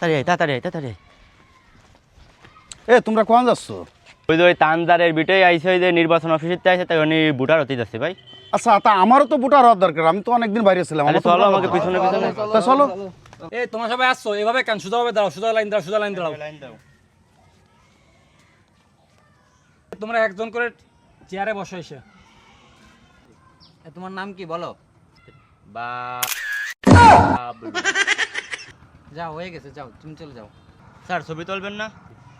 তাড়াতাড়ি আয়, তাড়াতাড়ি আয়, তাড়াতাড়ি এ তোমরা কোন যাচ্ছ? ওই যে ওই তানদারের বিটেই আইছে ওই যে নির্বাচন অফিসের আইছে তাই উনি ভোটার হতে যাচ্ছে ভাই। আচ্ছা তা আমারও তো ভোটার হওয়ার দরকার আমি তো অনেকদিন বাইরে ছিলাম চলো আমাকে পিছনে পিছনে। তা চলো। এই তোমরা সবাই আসছো এভাবে কেন? সোজাভাবে দাঁড়াও সোজা লাইন দাঁড়াও সোজা লাইন দাঁড়াও। তোমরা একজন করে চেয়ারে বসো এসে। তোমার নাম কি বলো? বা যাও হয়ে গেছে যাও তুমি চলে যাও। স্যার ছবি তুলবেন না?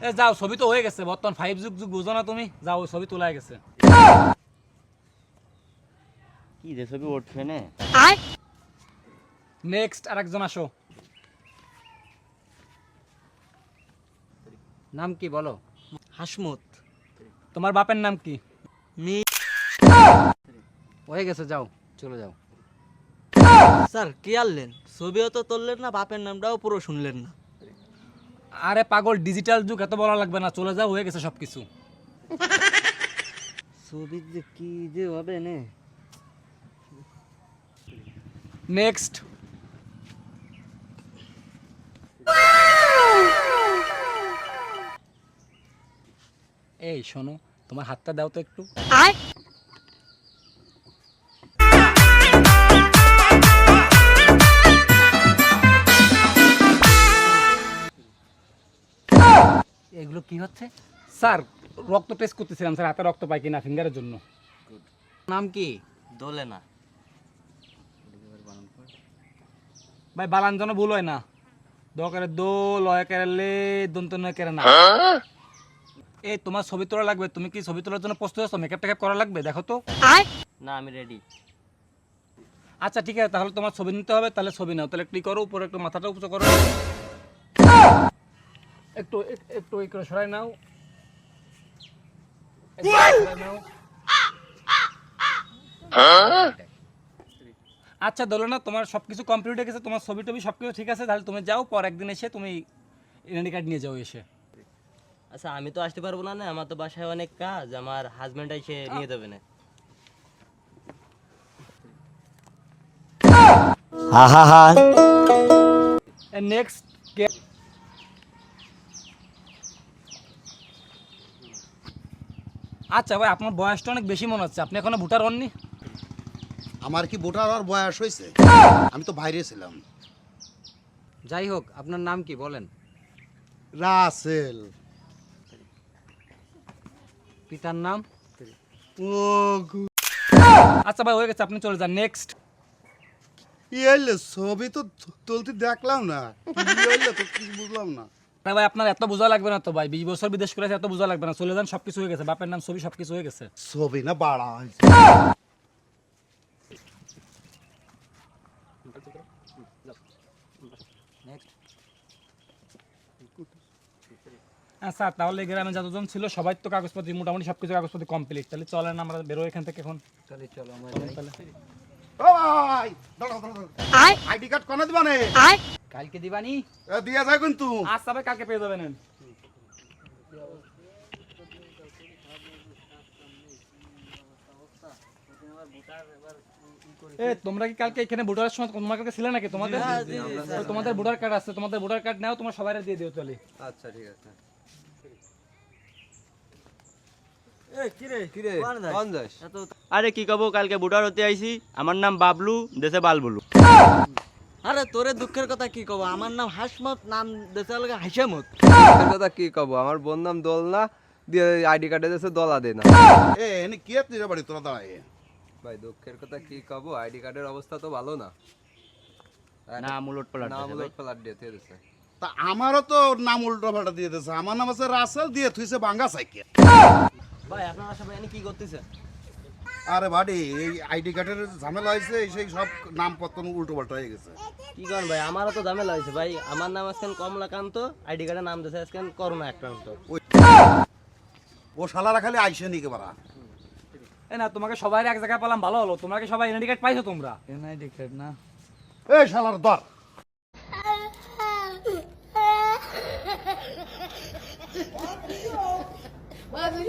এ যাও ছবি তো হয়ে গেছে বর্তমান ফাইভ যুগ যুগ বুঝো না তুমি? যাও ছবি তোলা গেছে। কি যে ছবি উঠবে না? নেক্সট আরেকজন আসো। নাম কি বলো? হাসমুত। তোমার বাপের নাম কি? মি হয়ে গেছে যাও চলে যাও। স্যার কি আনলেন? ছবিও তো তুললেন না বাপের নামটাও পুরো শুনলেন না। আরে পাগল ডিজিটাল যুগ এত বলা লাগবে না চলে যাও হয়ে গেছে সবকিছু। ছবি যে কি যে হবে নে? নেক্সট এই শোনো তোমার হাতটা দাও তো একটু। এগুলো কি হচ্ছে? স্যার রক্ত টেস্ট করতেছিলাম স্যার হাতে রক্ত পাই কিনা ফিঙ্গারের জন্য। নাম কি? দোলে না ভাই বালান যেন ভুল হয় না। দরকারে দো লয় করে লে দন্ত নয় করে না। এই তোমার ছবি তোলা লাগবে। তুমি কি ছবি তোলার জন্য প্রস্তুত আছো? মেকআপ টেকআপ করা লাগবে? দেখো তো। না আমি রেডি আচ্ছা ঠিক আছে তাহলে তোমার ছবি নিতে হবে তাহলে ছবি নাও। তাহলে ক্লিক করো উপরে একটু মাথাটা উঁচু করো। একটু একটু এই করে সরাই নাও। আচ্ছা ধরো না তোমার সবকিছু কমপ্লিট হয়ে গেছে তোমার ছবি টবি সবকিছু ঠিক আছে তাহলে তুমি যাও পর একদিন এসে তুমি আইডেন্টি কার্ড নিয়ে যাও এসে। আচ্ছা আমি তো আসতে পারব না না আমার তো বাসায় অনেক কাজ আমার হাজবেন্ড এসে নিয়ে দেবে না। হা হা হা নেক্সট আচ্ছা ভাই আপনার বয়সটা অনেক বেশি মনে হচ্ছে। আপনি এখনও ভোটার হননি? আমার কি ভোটার হওয়ার বয়স হয়েছে? আমি তো বাইরে ছিলাম। যাই হোক আপনার নাম কি বলেন? রাসেল। পিতার নাম? ও গু- আচ্ছা ভাই হয়ে গেছে আপনি চলে যান। নেক্সট ই হইলে ছবি তো তুলতে দেখলাম না। কি তো কিছু বুঝলাম না। ভাই আপনার এত বোঝা লাগবে না তো ভাই। বিশ বছর বিদেশ করেছে এত বোঝা লাগবে না। চলে যান সবকিছু হয়ে গেছে। বাপের নাম ছবি সবকিছু হয়ে গেছে। ছবি না বাড়া। স্যার তাহলে গ্রামে যতজন ছিল সবাই তো কাগজপত্র মোটামুটি সবকিছু কাগজপত্র কমপ্লিট তাহলে চলেন আমরা বেরো এখান থেকে এখন। চলে চলো আমরা তাহলে। দাঁড়াও আইডি কার্ড কোনে দিবা নে? কালকে দিবানি? দিয়া যায় কিন্তু আজ তবে কালকে পেয়ে যাবেন তোমরা কি কালকে এখানে ভোটারের সময় তোমার কাছে ছিল নাকি? তোমাদের? তোমাদের ভোটার কার্ড আছে তোমাদের ভোটার কার্ড নাও তোমার সবাই দিয়ে দিও চলে আচ্ছা ঠিক আছে। আরে কি কব কালকে ভোটার হতে আইছি। আমার নাম বাবলু দেশে বালবুলু। আরে তোরে দুঃখের কথা কি কব? আমার নাম হাসমত নাম দেশে লাগে হাইসামত। কথা কি কব? আমার বোন নাম দোলনা দিয়ে আইডি কার্ডে দিয়েছে দলা দে না। এ এনে কি আপনি বাড়ি তোরা দাঁড়ায়? ভাই দুঃখের কথা কি কব? আইডি কার্ডের অবস্থা তো ভালো না। না মুলট পালট নাম দেশে ভাই। ফ্লাট দিয়ে দিয়েছে তা আমারও তো নাম উল্টো পাল্টা দিয়ে দিয়েছে। আমার নাম আছে রাসেল দিয়ে থুইছে বাঙ্গা সাইকেল। ভাই আপনারা সবাই এনে কি করতেছেন আরে ভাডি এই আইডি কার্ডের ঝামেলা হয়েছে সেই সব নাম পত্র উল্টো পাল্টা হয়ে গেছে। কি করেন ভাই? আমারও তো ঝামেলা হয়েছে ভাই। আমার নাম আজকাল কমলাকান্ত আইডি কার্ডের নাম দিয়েছে আজকাল করোনা আক্রান্ত। ও শালারা খালি আইসে নিকে পারা এ না তোমাকে সবাই এক জায়গায় পেলাম ভালো হলো। তোমরা কি সবাই আইডেন্টি কার্ড পাইছো তোমরা? এনআইডি কার্ড না। এই শালার দর।